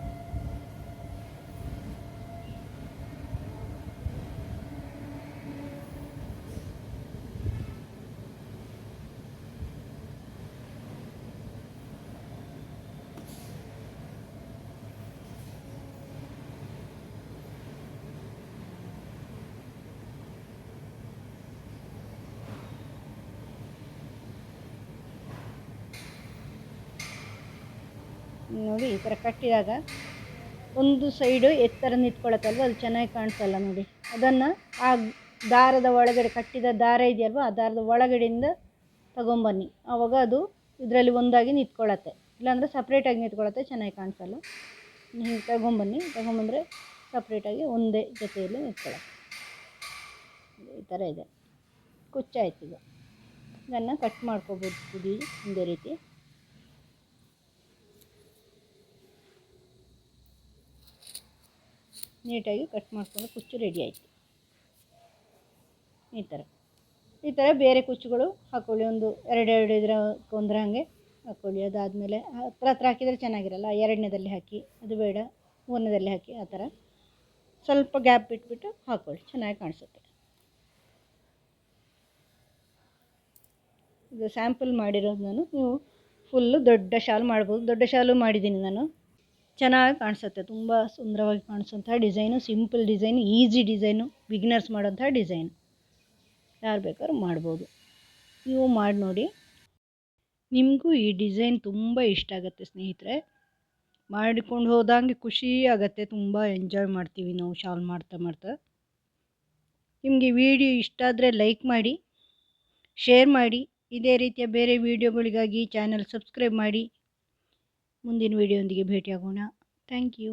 ನೋಡಿ, ಈ ಥರ ಕಟ್ಟಿದಾಗ ಒಂದು ಸೈಡು ಎತ್ತರ ನಿಂತ್ಕೊಳತ್ತಲ್ವ ಅದು ಚೆನ್ನಾಗಿ ಕಾಣಿಸಲ್ಲ ನೋಡಿ. ಅದನ್ನು ಆ ದಾರದ ಒಳಗಡೆ ಕಟ್ಟಿದ ದಾರ ಇದೆಯಲ್ವ, ಆ ದಾರದ ಒಳಗಡೆಯಿಂದ ತಗೊಂಬನ್ನಿ. ಆವಾಗ ಅದು ಇದರಲ್ಲಿ ಒಂದಾಗಿ ನಿಂತ್ಕೊಳತ್ತೆ. ಇಲ್ಲಾಂದರೆ ಸಪ್ರೇಟಾಗಿ ನಿಂತ್ಕೊಳತ್ತೆ, ಚೆನ್ನಾಗಿ ಕಾಣಿಸಲ್ಲ ನೀವು ತಗೊಂಬನ್ನಿ. ತಗೊಂಬಂದರೆ ಸಪ್ರೇಟಾಗಿ ಒಂದೇ ಜೊತೆಯಲ್ಲಿ ನಿಂತ್ಕೊಳತ್ತೆ. ಈ ಥರ ಇದೆ. ಕುಚ್ಚಾಯ್ತು ಈಗ. ಇದನ್ನು ಕಟ್ ಮಾಡ್ಕೊಬೋದು ಕುದಿ ಒಂದೇ ರೀತಿ. ನೀಟಾಗಿ ಕಟ್ ಮಾಡಿಕೊಂಡು ಕುಚ್ಚು ರೆಡಿ ಆಯಿತು. ಈ ಥರ. ಈ ಥರ ಬೇರೆ ಕುಚ್ಚುಗಳು ಹಾಕ್ಕೊಳ್ಳಿ ಒಂದು ಎರಡೆರಡು ಇದರ ಕೊಂದ್ರೆ ಹಾಗೆ ಹಾಕ್ಕೊಳ್ಳಿ ಅದಾದಮೇಲೆ ಹತ್ರ ಹತ್ರ ಹಾಕಿದರೆ ಚೆನ್ನಾಗಿರಲ್ಲ, ಎರಡನೇದಲ್ಲಿ ಹಾಕಿ, ಅದು ಬೇಡ, ಮೂರನೇದಲ್ಲಿ ಹಾಕಿ, ಆ ಥರ. ಸ್ವಲ್ಪ ಗ್ಯಾಪ್ ಬಿಟ್ಬಿಟ್ಟು ಹಾಕ್ಕೊಳ್ಳಿ ಚೆನ್ನಾಗಿ ಕಾಣಿಸುತ್ತೆ. ಇದು ಸ್ಯಾಂಪಲ್ ಮಾಡಿರೋದು ನಾನು. ನೀವು ಫುಲ್ಲು ದೊಡ್ಡ ಶಾಲು ಮಾಡ್ಬೋದು. ದೊಡ್ಡ ಶಾಲು ಮಾಡಿದ್ದೀನಿ ನಾನು. ಚೆನ್ನಾಗಿ ಕಾಣಿಸುತ್ತೆ, ತುಂಬ ಸುಂದರವಾಗಿ ಕಾಣಿಸುವಂಥ design, simple design, easy design, beginners ಮಾಡೋಂಥ ಡಿಸೈನ್. ಯಾರು ಬೇಕಾದ್ರೂ ಮಾಡ್ಬೋದು. ನೀವು ಮಾಡಿ ನೋಡಿ. ನಿಮಗೂ ಈ ಡಿಸೈನ್ ತುಂಬ ಇಷ್ಟ ಆಗುತ್ತೆ ಸ್ನೇಹಿತರೆ. ಮಾಡಿಕೊಂಡು ಹೋದಂಗೆ ಖುಷಿ ಆಗುತ್ತೆ, ತುಂಬ ಎಂಜಾಯ್ ಮಾಡ್ತೀವಿ ನಾವು ಶಾಲ್ ಮಾಡ್ತಾ ಮಾಡ್ತಾ. ನಿಮಗೆ ವಿಡಿಯೋ ಇಷ್ಟ ಆದರೆ ಲೈಕ್ ಮಾಡಿ, ಶೇರ್ ಮಾಡಿ. ಇದೇ ರೀತಿಯ ಬೇರೆ ವಿಡಿಯೋಗಳಿಗಾಗಿ ಚಾನಲ್ ಸಬ್ಸ್ಕ್ರೈಬ್ ಮಾಡಿ. ಮುಂದಿನ ವಿಡಿಯೋದೊಂದಿಗೆ ಭೇಟಿಯಾಗೋಣ. Thank you